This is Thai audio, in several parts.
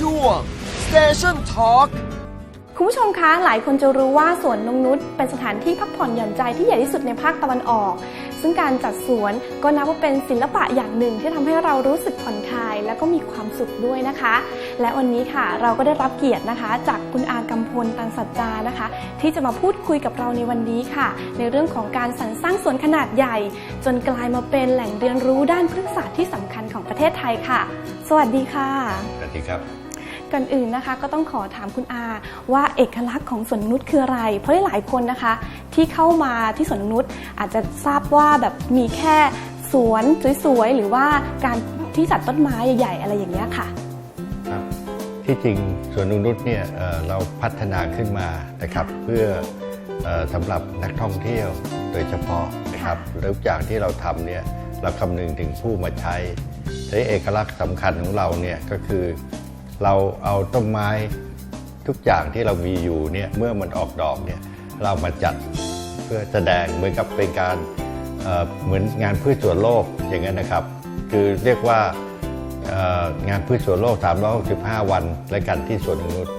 ช่วง Station Talk คุณผู้ชมคะ หลายคนจะรู้ว่าสวนนงนุษเป็นสถานที่พักผ่อนหย่อนใจที่ใหญ่ที่สุดในภาคตะวันออก ซึ่งการจัดสวนก็นับว่าเป็นศิลปะอย่างหนึ่งที่ทำให้เรารู้สึกผ่อนคลาย และก็มีความสุขด้วยนะคะ และวันนี้ค่ะเราก็ได้รับเกียรตินะคะ จากคุณอากำพลตันสัจจานะคะ ที่จะมาพูดคุยกับเราในวันนี้ค่ะ ในเรื่องของการสรรสร้างสวนขนาดใหญ่ จนกลายมาเป็นแหล่งเรียนรู้ด้านพฤกษศาสตร์ที่สำคัญของประเทศไทยค่ะ วัสดีค่ะ สวัสดีครับ ก่อนอื่นนะคะก็ต้องขอถามคุณอาว่าเอกลักษณ์ของสวนนกนุษคืออะไร เพราะหลายๆคนนะคะ ที่เข้ามาที่สวนนกนุษอาจจะทราบว่าแบบมีแค่สวนสวยๆหรือว่าการที่จัดต้นไม้ใหญ่ๆ อะไรอย่างเงี้ยค่ะ ครับที่จริงสวนนงนุษเนี่ยเอ่อเราพัฒนาขึ้นมานะครับเพื่อเอ่อสำหรับนักท่องเที่ยวโดยเฉพาะนะครับแล้วทุกอย่างที่เราทำเนี่ย เราคำนึงถึงผู้มาใช้แต่เอกลักษณ์สำคัญของเราเนี่ยก็คือ เราเอาต้นไม้ทุกอย่างที่เรามีอยู่เนี่ยเมื่อมันออกดอกเนี่ยเรามาจัดเพื่อแสดงเหมือนกับเป็นการเเหมือนงานพืชสวนโลกอย่างนั้นนะครับ คือเรียกว่างานพืชสวนโลก 365 วันและกันที่สวนนงนุษย์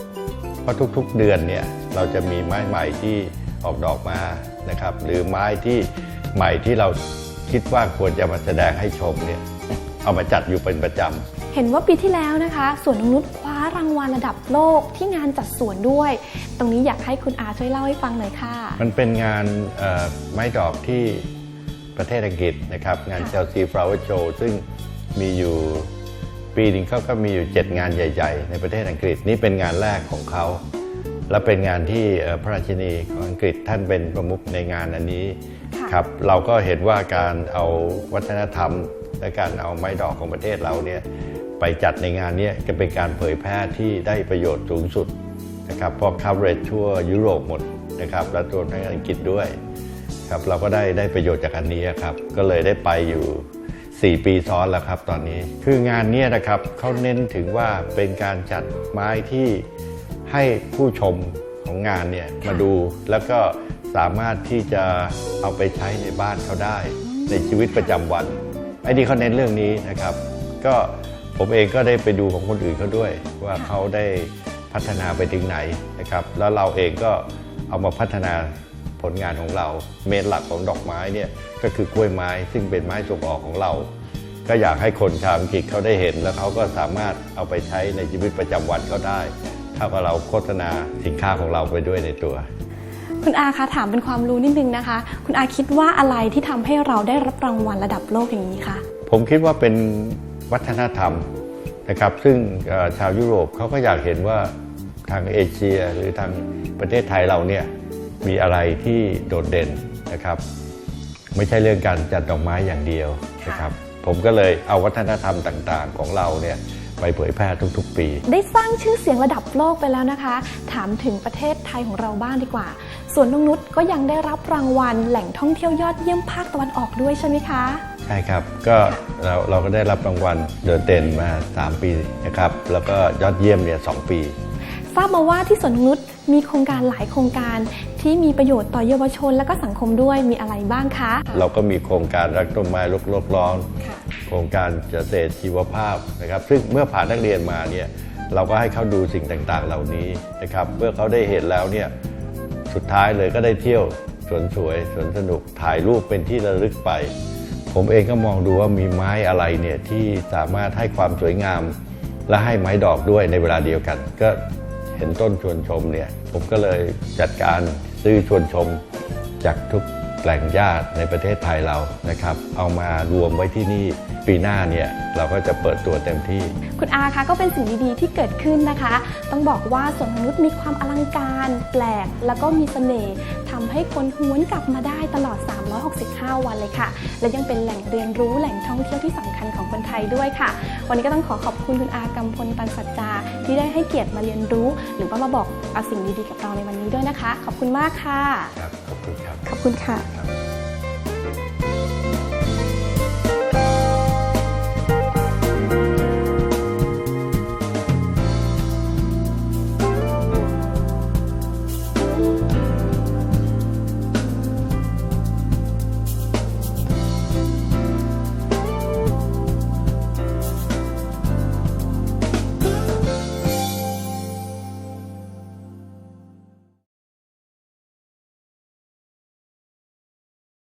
เพราะทุกๆเดือนเนี่ยเราจะมีไม้ใหม่ที่ออกดอกมานะครับ หรือไม้ที่ใหม่ที่เรา คิดว่าควรจะมาแสดงให้ชมเนี่ยเอามาจัดอยู่เป็นประจำ เห็นว่าปีที่แล้วนะคะสวนนกนุษคว้ารางวัลระดับโลกที่งานจัดสวนด้วย ตรงนี้อยากให้คุณอาช่วยเล่าให้ฟังหน่อยค่ะ มันเป็นงานเอ่อไม้ดอกที่ประเทศอังกฤษนะครับ งานค่ะ Chelsea Flower Show ซึ่งมีอยู่ปีหนึงเขาก็มีอยู่ 7 งานใหญ่ ๆ ในประเทศอังกฤษนี่เป็นงานแรกของเขา และเป็นงานที่เอ่อพระราชินีของอังกฤษท่านเป็นประมุขในงานอันนี้ ค่ะครับเราก็เห็นว่าการเอาวัฒนธรรม และการเอาไม้ดอกของประเทศเราเนี่ยไปจัดในงานนี้จะเป็นการเผยแพร่ที่ได้ประโยชน์สูงสุดนะครับเพราะ coverage ทั่วยุโรปหมดนะครับและรวมทั้งอังกฤษด้วยครับเราก็ได้ได้ประโยชน์จากอันนี้ครับก็เลยได้ไปอยู่ 4 ปีซ้อนแล้วครับตอนนี้คืองานนี้นะครับเขาเน้นถึงว่าเป็นการจัดไม้ที่ให้ผู้ชมของงานเนี่ยมาดูแล้วก็ สามารถที่จะเอาไปใช้ในบ้านเขาได้ ในชีวิตประจำวันไอ้นี่เขาเน้นเรื่องนี้นะครับ ก็ผมเองก็ได้ไปดูของคนอื่นเขาด้วย ว่าเขาได้พัฒนาไปถึงไหนนะครับ แล้วเราเองก็เอามาพัฒนาผลงานของเรา เมนหลักของดอกไม้เนี่ยก็คือกล้วยไม้ซึ่งเป็นไม้ส่งออกของเรา ก็อยากให้คนชาวอังกฤษเขาได้เห็น แล้วเขาก็สามารถเอาไปใช้ในชีวิตประจำวันเขาได้ เท่ากับเราโฆษณาสินค้าของเราไปด้วยในตัว คุณอาคะถามเป็นความรู้นิดนึงนะคะ คุณอาคิดว่าอะไรที่ทำให้เราได้รับรางวัลระดับโลกอย่างนี้คะผมคิดว่าเป็นวัฒนธรรมนะครับ ซึ่งชาวยุโรปเขาก็อยากเห็นว่าทางเอเชียหรือทางประเทศไทยเราเนี่ยมีอะไรที่โดดเด่นนะครับ ไม่ใช่เรื่องการจัดดอกไม้อย่างเดียวนะครับ ผมก็เลยเอาวัฒนธรรมต่างๆของเราเนี่ย ไปเผยแพร่ทุกๆ ปี ได้สร้างชื่อเสียงระดับโลกไปแล้วนะคะ ถามถึงประเทศไทยของเราบ้างดีกว่าส่วนนงนุษก็ยังได้รับรางวัลแหล่งท่องเที่ยวยอดเยี่ยมภาคตะวันออกด้วยใช่ไหมคะใช่ครับก็เราเราก็ได้รับรางวัลโดดเด่นมา 3 ปีนะครับแล้วก็ยอดเยี่ยมเนี่ยสปี ทราบมาว่าที่สวนนงนุษมีโครงการหลายโครงการ ที่มีประโยชน์ต่อเยาวชนและก็สังคมด้วยมีอะไรบ้างคะ เราก็มีโครงการรักต้นไม้ลกโลกร้อนค่ะโครงการเกษตรชีวภาพนะครับ ซึ่งเมื่อผ่านนักเรียนมาเนี่ยเราก็ให้เขาดูสิ่งต่างๆ เหล่านี้นะครับ เมื่อเขาได้เห็นแล้วเนี่ยสุดท้ายเลยก็ได้เที่ยวสวนสวยสวนสนุกถ่ายรูปเป็นที่ระลึกไป ผมเองก็มองดูว่ามีไม้อะไรเนี่ยที่สามารถให้ความสวยงาม และให้ไม้ดอกด้วยในเวลาเดียวกัน ก็เห็นต้นชวนชมเนี่ยผมก็เลยจัดการ ซื้อชวนชมจากทุก แหล่งญาติในประเทศไทยเรานะครับเอามารวมไว้ที่นี่ปีหน้าเนี่ยเราก็จะเปิดตัวเต็มที่ คุณอาคะก็เป็นสิ่งดีๆที่เกิดขึ้นนะคะ ต้องบอกว่าสวนนงนุษมีความอลังการ แปลก แล้วก็มีเสน่ห์ทำให้คนหวนกลับมาได้ตลอด 365 วันเลยค่ะ และยังเป็นแหล่งเรียนรู้แหล่งท่องเที่ยวที่สำคัญของคนไทยด้วยค่ะ วันนี้ก็ต้องขอขอบคุณคุณอากำพลตันสัจจาที่ได้ให้เกียรติมาเรียนรู้ หรือว่ามาบอกเอาสิ่งดีๆกับเราในวันนี้ด้วยนะคะ ขอบคุณมากค่ะ ครับขอบคุณครับ ขอบคุณค่ะครับ